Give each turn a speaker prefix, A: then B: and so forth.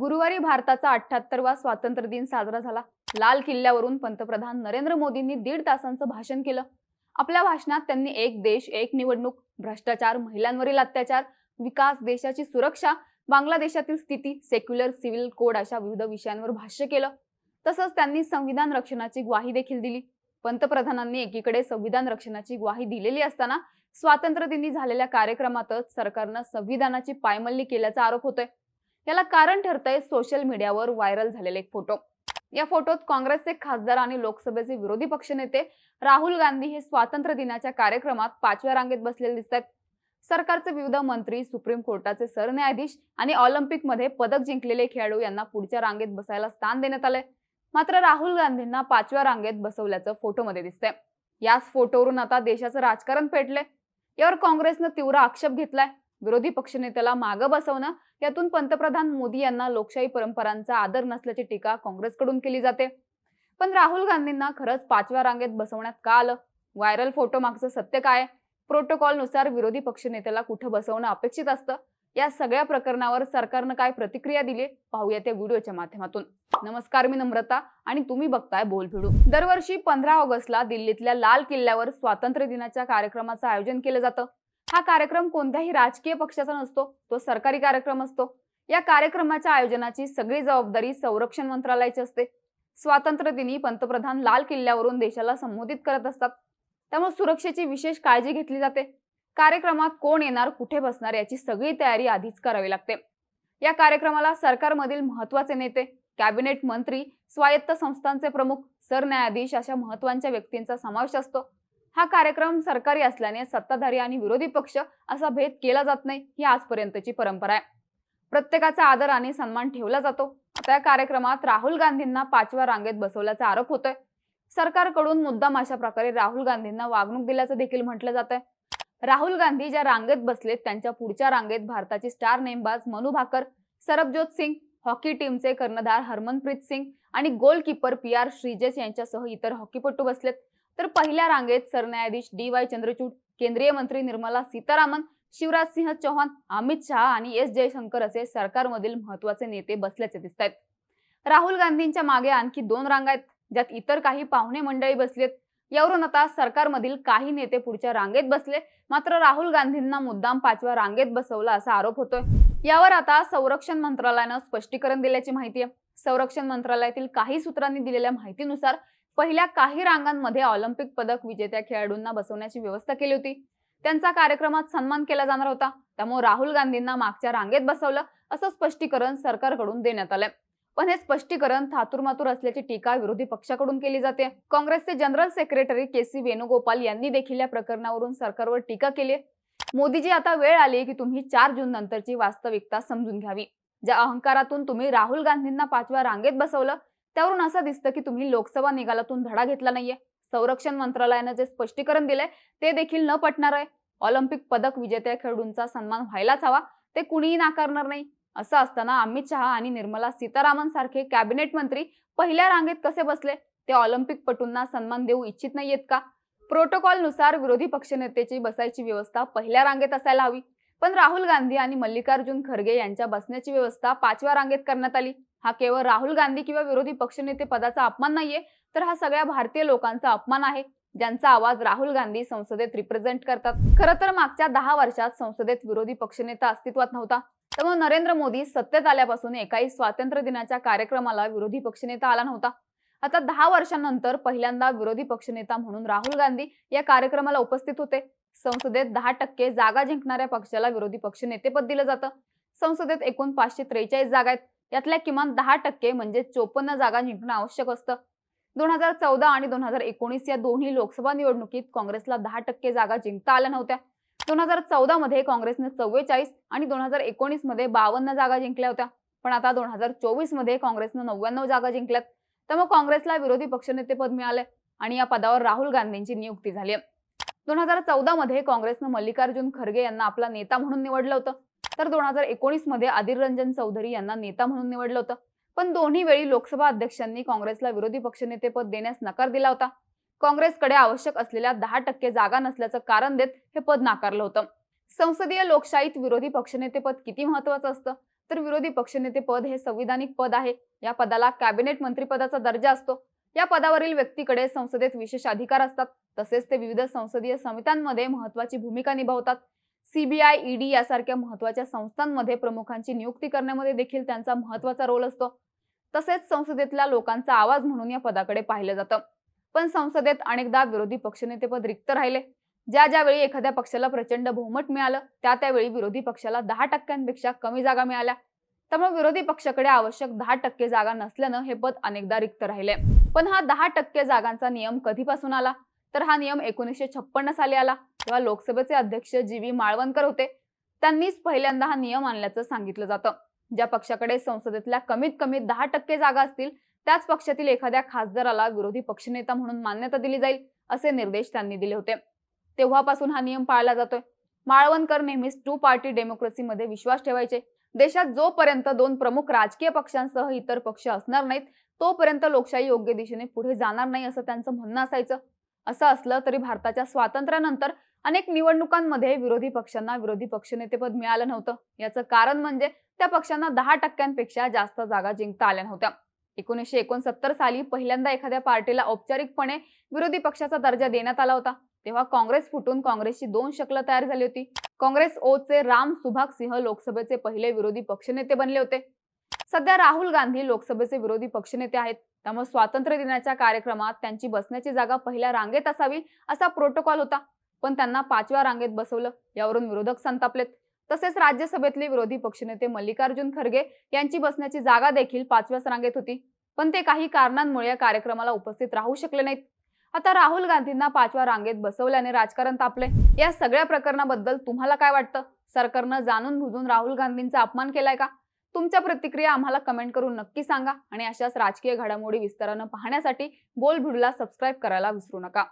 A: गुरुवारी भारताचा अठ्ठ्याहत्तरवा स्वातंत्र्य दिन साजरा झाला. लाल किल्ल्यावरून पंतप्रधान नरेंद्र मोदींनी दीड तासांचं भाषण केलं. आपल्या भाषणात त्यांनी एक देश एक निवडणूक भ्रष्टाचार महिलांवरील अत्याचार विकास देशाची सुरक्षा बांगलादेशातील स्थिती सेक्युलर सिव्हिल कोड अशा विविध विषयांवर भाष्य केलं. तसंच त्यांनी संविधान रक्षणाची ग्वाही देखील दिली. पंतप्रधानांनी एकीकडे संविधान रक्षणाची ग्वाही दिलेली असताना स्वातंत्र्य दिनी झालेल्या कार्यक्रमातच सरकारनं संविधानाची पायमल्ली केल्याचा आरोप होतोय. याला कारण ठरतंय सोशल मीडियावर व्हायरल झालेले एक फोटो या फोटोत काँग्रेसचे खासदार आणि लोकसभेचे विरोधी पक्षनेते राहुल गांधी हे स्वातंत्र्य दिनाच्या कार्यक्रमात पाचव्या रांगेत बसलेले दिसत आहेत सरकारचे विविध मंत्री सुप्रीम कोर्टाचे सरन्यायाधीश आणि ऑलिम्पिकमध्ये पदक जिंकलेले खेळाडू यांना पुढच्या रांगेत बसायला स्थान देण्यात आलंय. मात्र राहुल गांधींना पाचव्या रांगेत बसवल्याचं फोटोमध्ये दिसतंय. याच फोटोवरून आता देशाचं राजकारण पेटलंय. यावर काँग्रेसनं तीव्र आक्षेप घेतलाय. विरोधी पक्षनेत्याला मागं बसवणं यातून पंतप्रधान मोदी यांना लोकशाही परंपरांचा आदर नसल्याची टीका काँग्रेसकडून केली जाते. पण राहुल गांधींना खरंच पाचव्या रांगेत बसवण्यात का आलं? व्हायरल फोटो मागचं सत्य काय? प्रोटोकॉलनुसार विरोधी पक्षनेत्याला कुठं बसवणं अपेक्षित असतं? या सगळ्या प्रकरणावर सरकारनं काय प्रतिक्रिया दिली? पाहूया त्या व्हिडिओच्या माध्यमातून. नमस्कार मी नम्रता आणि तुम्ही बघताय बोल भिडू दरवर्षी पंधरा ऑगस्टला दिल्लीतल्या लाल किल्ल्यावर स्वातंत्र्य दिनाच्या कार्यक्रमाचं आयोजन केलं जातं. हा कार्यक्रम कोणत्याही राजकीय पक्षाचा नसतो तो सरकारी कार्यक्रम असतो. या कार्यक्रमाच्या आयोजनाची सगळी जबाबदारी संरक्षण मंत्रालयाची असते. स्वातंत्र्य दिनी पंतप्रधान लाल किल्ल्यावरून देशाला संबोधित करत असतात. त्यामुळे सुरक्षेची विशेष काळजी घेतली जाते. कार्यक्रमात कोण येणार कुठे बसणार याची सगळी तयारी आधीच करावी लागते. या कार्यक्रमाला सरकारमधील महत्त्वाचे नेते कॅबिनेट मंत्री स्वायत्त संस्थांचे प्रमुख सरन्यायाधीश अशा महत्त्वाच्या व्यक्तींचा समावेश असतो. हा कार्यक्रम सरकारी असल्याने सत्ताधारी आणि विरोधी पक्ष असा भेद केला जात नाही ही आजपर्यंतची परंपरा आहे. प्रत्येकाचा आदर आणि सन्मान ठेवला जातो. आता या कार्यक्रमात राहुल गांधींना पाचव्या रांगेत बसवल्याचा आरोप होतोय. सरकारकडून मुद्दाम अशा प्रकारे राहुल गांधींना वागणूक दिल्याचं देखील म्हटलं जात आहे. राहुल गांधी ज्या रांगेत बसलेत त्यांच्या पुढच्या रांगेत भारताची स्टार नेमबाज मनु भाकर सरबजोत सिंग हॉकी टीमचे कर्णधार हरमनप्रीत सिंग आणि गोलकीपर पी आर श्रीजेश यांच्यासह इतर हॉकीपटू बसलेत. तर पहिल्या रांगेत सरन्यायाधीश डी वाय चंद्रचूड केंद्रीय मंत्री निर्मला सीतारामन शिवराज सिंह चौहान अमित शहा आणि एस जयशंकर असे सरकारमधील महत्त्वाचे नेते बसल्याचे दिसत आहेत राहुल गांधींच्या मागे आणखी दोन रांगा आहेत ज्यात इतर काही पाहुणे मंडळी बसलेत यावरून आता सरकारमधील काही नेते पुढच्या रांगेत बसले. मात्र राहुल गांधींना मुद्दाम पाचव्या रांगेत बसवला असा आरोप होतोय. यावर आता संरक्षण मंत्रालयानं स्पष्टीकरण दिल्याची माहिती आहे. संरक्षण मंत्रालयातील काही सूत्रांनी दिलेल्या माहितीनुसार पहिल्या काही रांगांमध्ये ऑलिम्पिक पदक विजेत्या खेळाडूंना बसवण्याची व्यवस्था केली होती. त्यांचा कार्यक्रमात सन्मान केला जाणार होता. त्यामुळे राहुल गांधींना मागच्या रांगेत बसवलं असं स्पष्टीकरण सरकारकडून देण्यात आलंय. पण हे स्पष्टीकरण थातुरमातूर असल्याची टीका विरोधी पक्षाकडून केली जाते. काँग्रेसचे general secretary K C Venugopal यांनी देखील या प्रकरणावरून सरकारवर टीका केली मोदीजी आता वेळ आली की तुम्ही चार जून नंतरची वास्तविकता समजून घ्यावी. ज्या अहंकारातून तुम्ही राहुल गांधींना पाचव्या रांगेत बसवलं त्यावरून असं दिसतं की तुम्ही लोकसभा निकालातून धडा घेतला नाहीये. संरक्षण मंत्रालयानं जे स्पष्टीकरण दिलंय ते देखील न पटणार आहे. ऑलिम्पिक पदक विजेत्या खेळाडूंचा सन्मान व्हायलाच हवा. ते कुणीही नाकारणार नाही. असं असताना अमित शहा आणि निर्मला सीतारामन सारखे कॅबिनेट मंत्री पहिल्या रांगेत कसे बसले? ते ऑलिम्पिक पटूंना सन्मान देऊ इच्छित नाहीयेत का? प्रोटोकॉलनुसार विरोधी पक्षनेत्याची बसायची व्यवस्था पहिल्या रांगेत असायला हवी. पण राहुल गांधी आणि मल्लिकार्जुन खरगे यांच्या बसण्याची व्यवस्था पाचव्या रांगेत करण्यात आली. हा केवळ राहुल गांधी किंवा विरोधी पक्षनेते पदाचा अपमान नाहीये तर हा सगळ्या भारतीय लोकांचा अपमान आहे ज्यांचा आवाज राहुल गांधी संसदेत रिप्रेझेंट करतात. खरं तर मागच्या दहा वर्षात संसदेत विरोधी पक्षनेता अस्तित्वात नव्हता. त्यामुळे नरेंद्र मोदी सत्तेत आल्यापासून एकाही स्वातंत्र्य दिनाच्या कार्यक्रमाला विरोधी पक्षनेता आला नव्हता. आता दहा वर्षांनंतर पहिल्यांदा विरोधी पक्षनेता म्हणून राहुल गांधी या कार्यक्रमाला उपस्थित होते. संसदेत दहा टक्के जागा जिंकणाऱ्या पक्षाला विरोधी पक्षनेतेपद दिलं जातं. संसदेत एकूण पाचशे त्रेचाळीस जागा आहेत. यातल्या किमान दहा टक्के म्हणजे चोपन्न जागा जिंकणं आवश्यक असतं. दोन हजार चौदा आणि दोन हजार एकोणीस या दोन्ही लोकसभा निवडणुकीत काँग्रेसला दहा टक्के जागा जिंकता आल्या नव्हत्या. दोन हजार चौदा मध्ये काँग्रेसने चव्वेचाळीस आणि दोन हजार एकोणीसमध्ये बावन्न जागा जिंकल्या होत्या. पण आता दोन हजार चोवीसमध्ये काँग्रेसनं नव्याण्णव जागा जिंकल्यात. त्यामुळे काँग्रेसला विरोधी पक्षनेतेपद मिळाले आणि या पदावर राहुल गांधींची नियुक्ती झाली दोन हजार चौदा मध्ये काँग्रेसनं मल्लिकार्जुन खरगे यांना आपला नेता म्हणून निवडलं होतं. तर दोन हजार एकोणीसमध्ये अधीर रंजन चौधरी यांना नेता म्हणून निवडलं होतं. पण दोन्ही वेळी लोकसभा अध्यक्षांनी काँग्रेसला विरोधी पक्षनेतेपद देण्यास नकार दिला होता. काँग्रेसकडे आवश्यक असलेल्या दहा टक्के जागा नसल्याचं कारण देत हे पद नाकारलं होतं. संसदीय लोकशाहीत विरोधी पक्षनेतेपद किती महत्वाचं असतं? तर विरोधी पक्षनेतेपद हे संविधानिक पद आहे. या पदाला कॅबिनेट मंत्रिपदाचा दर्जा असतो. या पदावरील व्यक्तीकडे संसदेत विशेष अधिकार असतात. तसेच ते विविध संसदीय समित्यांमध्ये महत्वाची भूमिका निभावतात. सीबीआय ईडी यासारख्या महत्त्वाच्या संस्थांमध्ये प्रमुखांची नियुक्ती करण्यामध्ये देखील त्यांचा महत्त्वाचा रोल असतो. तसेच संसदेतल्या लोकांचा आवाज म्हणून या पदाकडे पाहिलं जातं. पण संसदेत अनेकदा विरोधी पक्षनेतेपद रिक्त राहिले. ज्या ज्यावेळी एखाद्या पक्षाला प्रचंड बहुमत मिळालं त्या त्यावेळी विरोधी पक्षाला दहा टक्क्यांपेक्षा कमी जागा मिळाल्या. त्यामुळे विरोधी पक्षाकडे आवश्यक दहा टक्के जागा नसल्यानं हे पद अनेकदा रिक्त राहिले. पण हा दहा टक्के जागांचा नियम कधीपासून आला? तर हा नियम एकोणीसशे छप्पन्न साली आला. तेव्हा लोकसभेचे अध्यक्ष जी व्ही माळवणकर होते त्यांनीच पहिल्यांदा हा नियम आणल्याचं सांगितलं जातं. ज्या पक्षाकडे संसदेतल्या कमीत कमी दहा टक्के जागा असतील त्याच पक्षातील एखाद्या खासदाराला विरोधी पक्षनेता म्हणून मान्यता दिली जाईल असे निर्देश त्यांनी दिले होते. तेव्हापासून हा नियम पाळला जातोय. माळवणकर नेहमीच टू पार्टी डेमोक्रेसीमध्ये विश्वास ठेवायचे. देशात जोपर्यंत दोन प्रमुख राजकीय पक्षांसह इतर पक्ष असणार नाहीत तोपर्यंत लोकशाही योग्य दिशेने पुढे जाणार नाही असं त्यांचं म्हणणं असायचं. असं असलं तरी भारताच्या स्वातंत्र्यानंतर अनेक निवडणुकांमध्ये विरोधी पक्षांना विरोधी पक्षनेतेपद मिळालं नव्हतं. याचं कारण म्हणजे त्या पक्षांना दहा टक्क्यांपेक्षा जास्त जागा जिंकता आल्या नव्हत्या. एकोणीसशे एकोणसत्तर साली पहिल्यांदा एखाद्या पार्टीला औपचारिकपणे विरोधी पक्षाचा दर्जा देण्यात आला होता. तेव्हा काँग्रेस फुटून काँग्रेसची दोन शकलं तयार झाली होती. काँग्रेस ओचे राम सुभाग सिंह लोकसभेचे पहिले विरोधी पक्षनेते बनले होते. सध्या राहुल गांधी लोकसभेचे विरोधी पक्षनेते आहेत. त्यामुळे स्वातंत्र्य दिनाच्या कार्यक्रमात त्यांची बसण्याची जागा पहिल्या रांगेत असावी असा प्रोटोकॉल होता. पण त्यांना पाचव्या रांगेत बसवलं यावरून विरोधक संतापलेत. तसेच राज्यसभेतले विरोधी पक्षनेते मल्लिकार्जुन खरगे यांची बसण्याची जागा देखील पाचव्याच रांगेत होती. पण ते काही कारणांमुळे या कार्यक्रमाला उपस्थित राहू शकले नाहीत. आता राहुल गांधींना पाचव्या रांगेत बसवल्याने राजकारण तापले. या सगळ्या प्रकरणाबद्दल तुम्हाला काय वाटतं? सरकारनं जाणून बुजून राहुल गांधींचा अपमान केलाय का? तुमच्या प्रतिक्रिया आम्हाला कमेंट करून नक्की सांगा आणि अशाच राजकीय घडामोडी विस्तारानं पाहण्यासाठी बोल भिडूला सबस्क्राईब करायला विसरू नका.